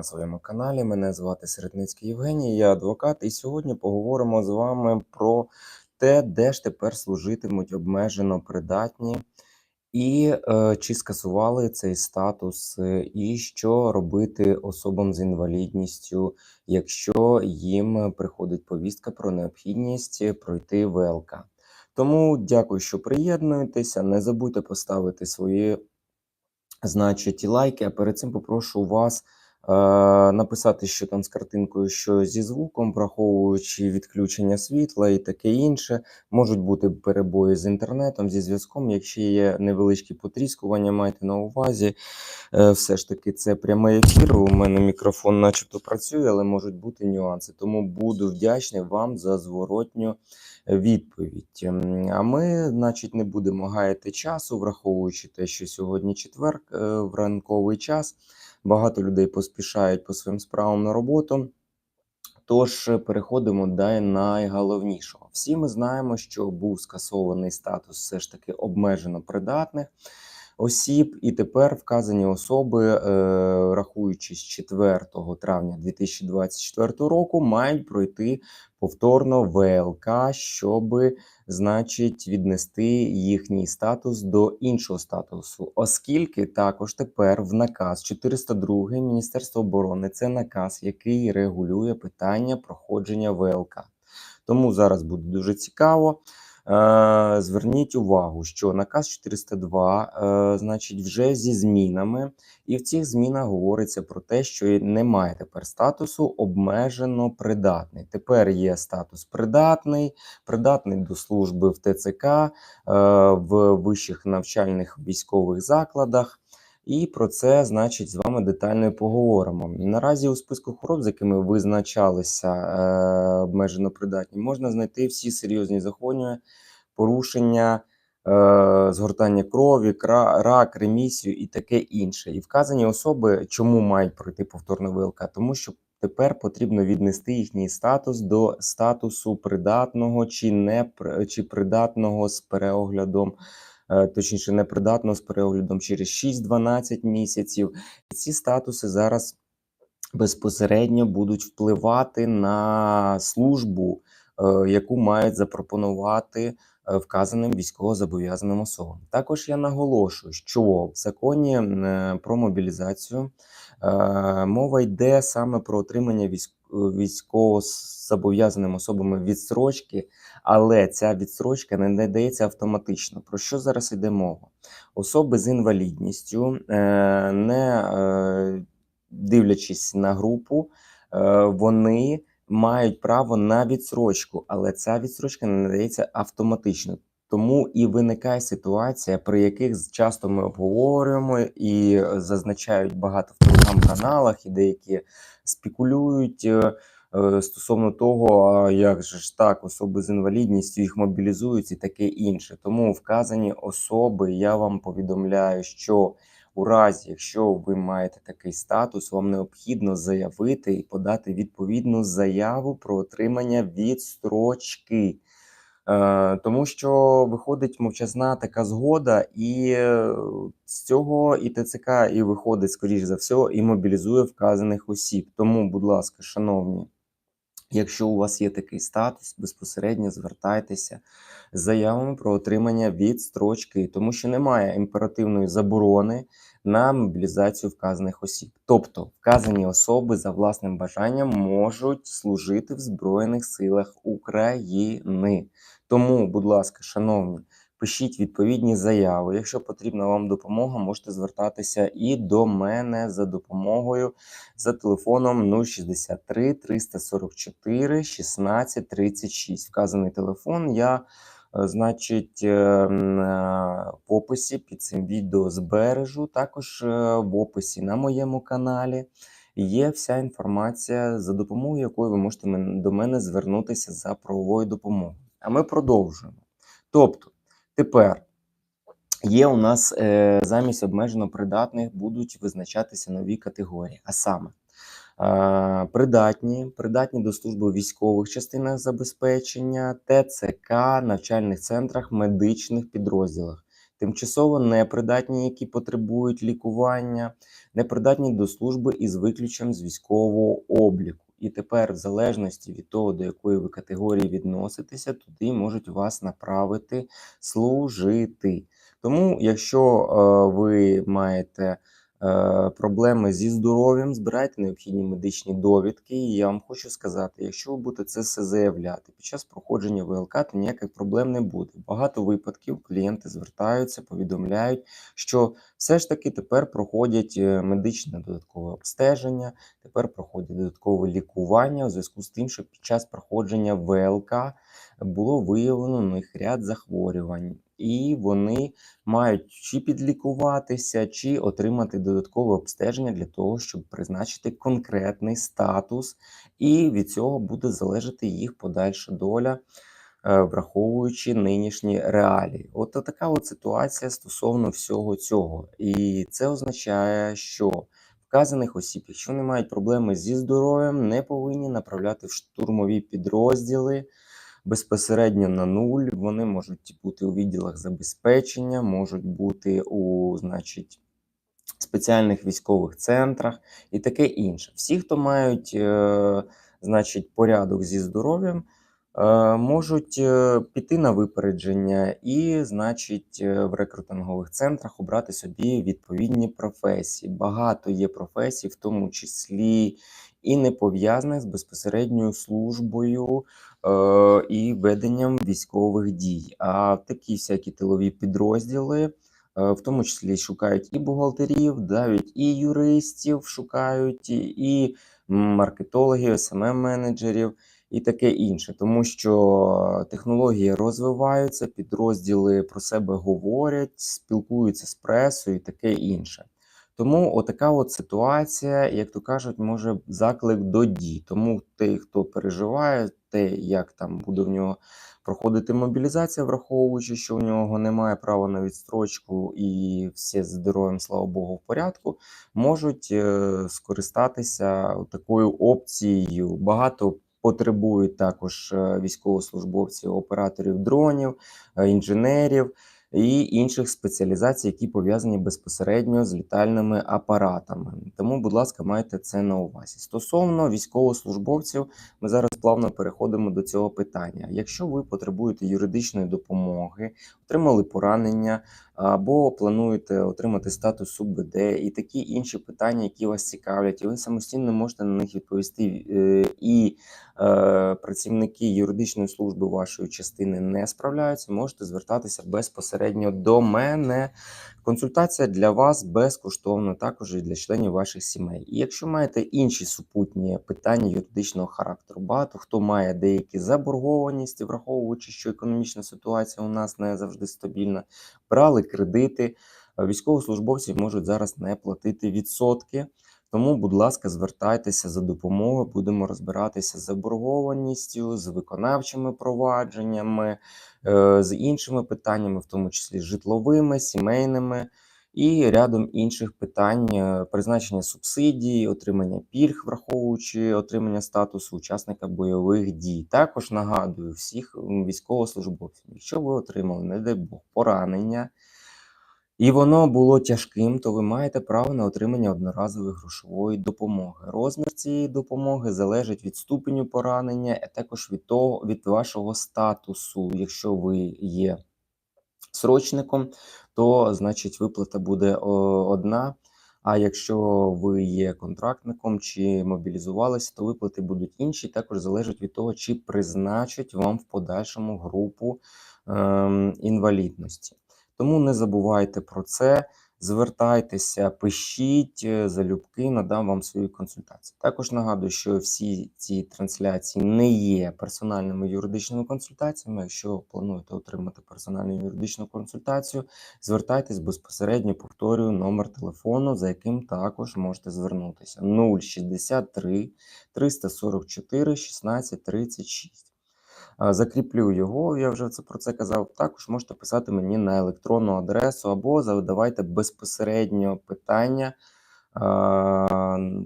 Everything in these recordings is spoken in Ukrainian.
на своєму каналі. Мене звати Середницький Євгеній, я адвокат, і сьогодні поговоримо з вами про те, де ж тепер служитимуть обмежено придатні, і е, чи скасували цей статус, е, і що робити особам з інвалідністю, якщо їм приходить повістка про необхідність пройти ВЛК. Тому дякую, що приєднуєтеся. Не забудьте поставити свої значить лайки. А перед цим попрошу вас написати, що там з картинкою, що зі звуком, враховуючи відключення світла і таке інше. Можуть бути перебої з інтернетом, зі зв'язком. Якщо є невеличкі потріскування, майте на увазі. Е, все ж таки, це прямий ефір. У мене мікрофон, начебто, працює, але можуть бути нюанси. Тому буду вдячний вам за зворотню відповідь. Ем, А ми, значить, не будемо гаяти часу, враховуючи те, що сьогодні четвер е, в ранковий час. Багато людей поспішають по своїм справам на роботу. Тож е, переходимо до найголовнішого. Всі ми знаємо, що був скасований статус все ж таки обмежено придатних осіб, і тепер вказані особи, е, рахуючи з 4 травня 2024 року, мають пройти повторно ВЛК, щоб, значить, віднести їхній статус до іншого статусу, оскільки також тепер в наказ 402 Міністерства оборони це наказ, який регулює питання проходження ВЛК. Тому зараз буде дуже цікаво. Е, Зверніть увагу, що наказ 402, е, значить, вже зі змінами, і в цих змінах говориться про те, що немає тепер статусу обмежено придатний. Тепер є статус придатний, придатний до служби в ТЦК, е, в вищих навчальних військових закладах. І про це, значить, з вами детально і поговоримо. Наразі у списку хвороб, з якими визначалися е, обмежено придатні, можна знайти всі серйозні захворювання, порушення, е, згортання крові, кра, рак, ремісію і таке інше. І вказані особи, чому мають пройти повторну ВЛК? Тому що тепер потрібно віднести їхній статус до статусу придатного чи не чи придатного з переоглядом. Е, точніше, непридатного з переоглядом через 6-12 місяців. І ці статуси зараз безпосередньо будуть впливати на службу, е, яку мають запропонувати е, вказаним військовозобов'язаним особам. Також я наголошую, що в законі про мобілізацію мова йде саме про отримання військового військовозобов'язаними особами відстрочки, але ця відстрочка не надається автоматично. Про що зараз йде мова? Особи з інвалідністю, е, не е, дивлячись на групу, е, вони мають право на відсрочку, але ця відсрочка не надається автоматично. Тому і виникає ситуація, при яких часто ми обговорюємо і зазначають багато в телеграм-каналах, і деякі спекулюють е, е, стосовно того, як же ж так, особи з інвалідністю їх мобілізують і таке інше. Тому вказані особи, я вам повідомляю, що у разі, якщо ви маєте такий статус, вам необхідно заявити і подати відповідну заяву про отримання відстрочки. Е, тому що виходить мовчазна така згода, і е, з цього і ТЦК і виходить, скоріш за все, і мобілізує вказаних осіб. Тому, будь ласка, шановні, якщо у вас є такий статус, безпосередньо звертайтеся з заявами про отримання відстрочки, тому що немає імперативної заборони на мобілізацію вказаних осіб. Тобто вказані особи за власним бажанням можуть служити в Збройних силах України. Тому, будь ласка, шановні, пишіть відповідні заяви. Якщо потрібна вам допомога, можете звертатися і до мене за допомогою за телефоном 063 344 16 36. Вказаний телефон я. Е, значить, е, е, в описі під цим відео збережу. Також в описі на моєму каналі є вся інформація, за допомогою якої ви можете до мене звернутися за правовою допомогою. А ми продовжуємо. Тобто, тепер є у нас замість обмежено придатних будуть визначатися нові категорії. А саме Придатні, придатні до служби у військових частинах забезпечення, ТЦК, навчальних центрах, медичних підрозділах. тимчасово непридатні, які потребують лікування, непридатні до служби із виключенням з військового обліку. І тепер, в залежності від того, до якої ви категорії відноситеся, туди можуть вас направити служити. Тому, якщо е, ви маєте проблеми зі здоров'ям, збирайте необхідні медичні довідки. І я вам хочу сказати, якщо ви будете це все заявляти під час проходження ВЛК, то ніяких проблем не буде. Багато випадків клієнти звертаються, повідомляють, що все ж таки тепер проходять е, медичне додаткове обстеження, тепер проходять додаткове лікування у зв'язку з тим, що під час проходження ВЛК було виявлено у них ряд захворювань, і вони мають чи підлікуватися, чи отримати додаткове обстеження для того, щоб призначити конкретний статус, і від цього буде залежати їх подальша доля. е, Враховуючи нинішні реалії, от така от ситуація стосовно всього цього, і це означає, що вказаних осіб, якщо вони мають проблеми зі здоров'ям, не повинні направляти в штурмові підрозділи безпосередньо на нуль. Вони можуть бути у відділах забезпечення, можуть бути у, значить, спеціальних військових центрах і таке інше. Всі, хто мають, е, значить, порядок зі здоров'ям. е, Можуть е, піти на випередження і, значить, в рекрутингових центрах обрати собі відповідні професії. Багато є професій, в тому числі і не пов'язаних з безпосередньою службою е, і веденням військових дій. А такі всякі тилові підрозділи, е, в тому числі шукають і бухгалтерів, навіть і юристів шукають, і, маркетологів, СММ-менеджерів. І таке інше, тому що технології розвиваються, підрозділи про себе говорять, спілкуються з пресою і таке інше. Тому отака от ситуація, як то кажуть, може заклик до дій. Тому той, хто переживає, те, як там буде в нього проходити мобілізація, враховуючи, що в нього немає права на відстрочку і все з здоров'ям, слава Богу, в порядку, можуть е, скористатися такою опцією. Багато потребують також е, військовослужбовців, операторів дронів, е, інженерів і інших спеціалізацій, які пов'язані безпосередньо з літальними апаратами. Тому, будь ласка, майте це на увазі. Стосовно військовослужбовців, ми зараз плавно переходимо до цього питання. Якщо ви потребуєте юридичної допомоги, отримали поранення або плануєте отримати статус СУБД і такі інші питання, які вас цікавлять, і ви самостійно можете на них відповісти, е, і е, працівники юридичної служби вашої частини не справляються, можете звертатися безпосередньо до мене. Консультація для вас безкоштовна, також і для членів ваших сімей. І якщо маєте інші супутні питання юридичного характеру, багато хто має деякі заборгованості, враховуючи, що економічна ситуація у нас не завжди стабільна, брали кредити. Військовослужбовці можуть зараз не платити відсотки. Тому, будь ласка, звертайтеся за допомогою. Будемо розбиратися з заборгованістю, з виконавчими провадженнями, е, з іншими питаннями, в тому числі житловими, сімейними і рядом інших питань е, призначення субсидій, отримання пільг, враховуючи отримання статусу учасника бойових дій. Також нагадую всіх військовослужбовців, якщо ви отримали, не дай Бог, поранення. І воно було тяжким, то ви маєте право на отримання одноразової грошової допомоги. Розмір цієї допомоги залежить від ступеню поранення, а також від того від вашого статусу. Якщо ви є срочником, то значить виплата буде о, одна. А якщо ви є контрактником чи мобілізувалися, то виплати будуть інші. Також залежить від того, чи призначать вам в подальшому групу ем, інвалідності. Тому не забувайте про це. Звертайтеся, пишіть е, залюбки, надам вам свої консультації. Також нагадую, що всі ці трансляції не є персональними юридичними консультаціями. Якщо плануєте отримати персональну юридичну консультацію, звертайтесь безпосередньо, повторюю номер телефону, за яким також можете звернутися 063 344 16 36. Закріплю його, я вже це про це казав. Також можете писати мені на електронну адресу або задавайте безпосередньо питання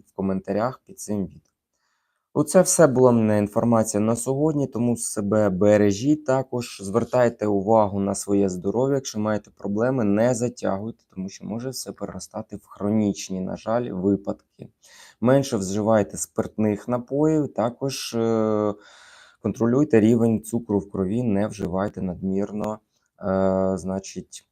в коментарях під цим відео. Оце все була мене інформація на сьогодні, тому себе бережіть також. Звертайте увагу на своє здоров'я. Якщо маєте проблеми, не затягуйте, тому що може все переростати в хронічні, на жаль, випадки. Менше вживайте спиртних напоїв, також е, контролюйте рівень цукру в крові, не вживайте надмірно, е, значить,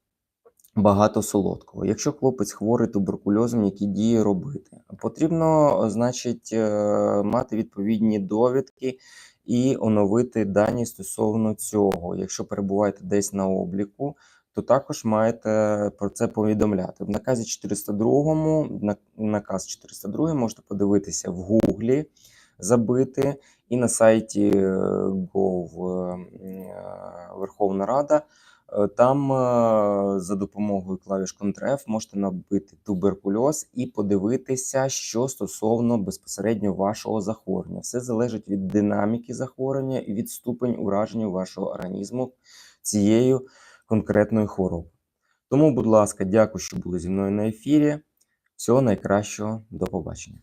багато солодкого. Якщо хлопець хворий туберкульозом, які дії робити? Потрібно, значить, е, мати відповідні довідки і оновити дані стосовно цього. Якщо перебуваєте десь на обліку, то також маєте про це повідомляти. В наказі 402, на- наказ 402 можете подивитися в Гуглі, забити, і на сайті е, Gov е, Верховна Рада. Е, Там за допомогою клавіш Ctrl-F можете набити туберкульоз і подивитися, що стосовно безпосередньо вашого захворювання. Все залежить від динаміки захворювання і від ступень ураження вашого організму цією конкретною хворобою. Тому, будь ласка, дякую, що були зі мною на ефірі. Всього найкращого, до побачення.